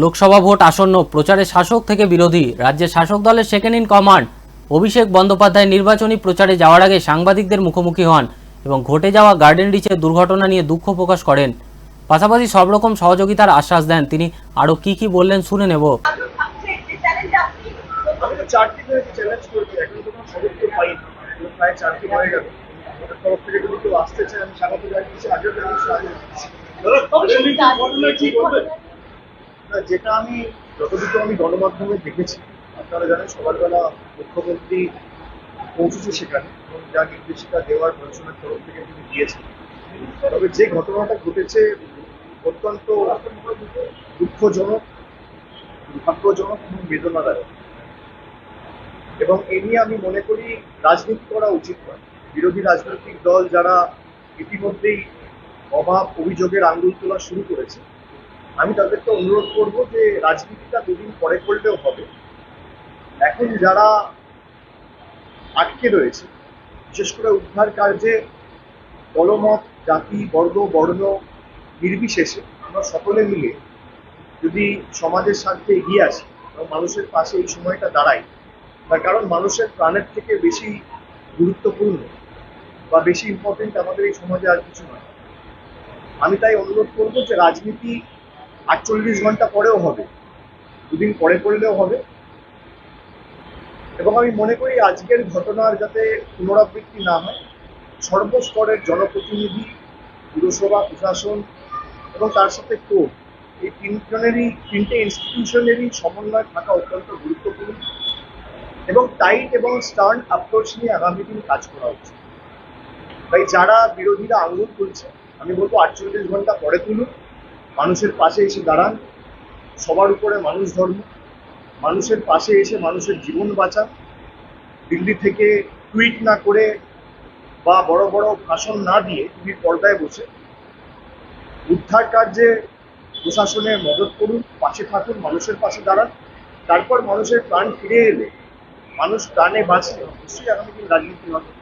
Lok Sabha vote আসন্ন প্রচারে শাসক থেকে বিরোধী রাজ্যের শাসক দলের second in command Abhishek Bandyopadhyay নির্বাচনী প্রচারে যাওয়ার আগে সাংবাদিকদের মুখোমুখি হন এবং ঘটে যাওয়া গার্ডেন রিচের দুর্ঘটনা নিয়ে দুঃখ প্রকাশ করেন। পাশাপাশি সব রকম সহযোগিতার আশ্বাস দেন তিনি। আরও কি কি বললেন শুনে নেব। চারটি ধরে চ্যালেঞ্জ করছি এখন কোনো খবর পাইনি। প্রায় চারটি হয়ে গেল। ওদের তরফ থেকে যদি কেউ আসতে চায় আমি স্বাগত জানিয়েছি আগেও জানিয়েছি আগেও জানিয়েছি। না, যেটা আমি যতটুকু আমি গণমাধ্যমে দেখেছি, আপনারা জানেন সকালবেলা মুখ্যমন্ত্রী পৌঁছেছে সেখানে এবং যা নির্দেশিকা দেওয়ার প্রশাসনের তরফ থেকে তিনি দিয়েছেন। তবে যে ঘটনাটা ঘটেছে অত্যন্ত দুঃখজনক, দুর্ভাগ্যজনক এবং বেদনাদায়ক। এবং এ নিয়ে আমি মনে করি রাজনীতি করা উচিত নয়। বিরোধী রাজনৈতিক দল যারা ইতিমধ্যেই অভাব অভিযোগের আঙ্গুল তোলা শুরু করেছে আমি তাদেরকে অনুরোধ করব যে রাজনীতিটা দুদিন পরে করলেও হবে। এখন যারা আটকে রয়েছে, বিশেষ করে উদ্ধার কার্যে দলমত, জাতি, বর্গ, বর্ণ নির্বিশেষে আমরা সকলে মিলে যদি সমাজের স্বার্থে এগিয়ে আসি, এবং মানুষের পাশে এই সময়টা দাঁড়াই, তার কারণ মানুষের প্রাণের থেকে বেশি গুরুত্বপূর্ণ বা বেশি ইম্পর্টেন্ট আমাদের এই সমাজে আর কিছু নয়। আমি তাই অনুরোধ করব যে রাজনীতি আটচল্লিশ ঘণ্টা পরেও হবে। দুদিন পরে করলেও হবে। এবং আমি মনে করি আজকের ঘটনার যাতে পুনরাবৃত্তি না হয়, সর্বস্তরের জনপ্রতিনিধি, পুরসভা, প্রশাসন এবং তার সাথে কোর্ট, এই তিনজনেরই, তিনটে ইনস্টিটিউশনেরই সমন্বয় থাকা অত্যন্ত গুরুত্বপূর্ণ এবং টাইট এবং স্টার্ন অ্যাপ্রোচ নিয়ে আগামী দিন কাজ করা উচিত। তাই যারা বিরোধীরা আঙ্গুল তুলছে, আমি বলব আটচল্লিশ ঘণ্টা পরে তুলুন। মানুষের পাশে এসে দাঁড়ান। সবার উপরে মানুষ ধর্ম। মানুষের পাশে এসে মানুষের জীবন বাঁচান। দিল্লি থেকে টুইট না করে বা বড় বড় ভাষণ না দিয়ে টিভির পর্দায় বসে। উদ্ধার কার্যে প্রশাসনের মদত করুন, পাশে থাকুন, মানুষের পাশে দাঁড়ান। তারপর মানুষের প্রাণ ফিরে এলে মানুষ প্রাণে বাঁচলে অবশ্যই আগামী দিন রাজনীতি হবে।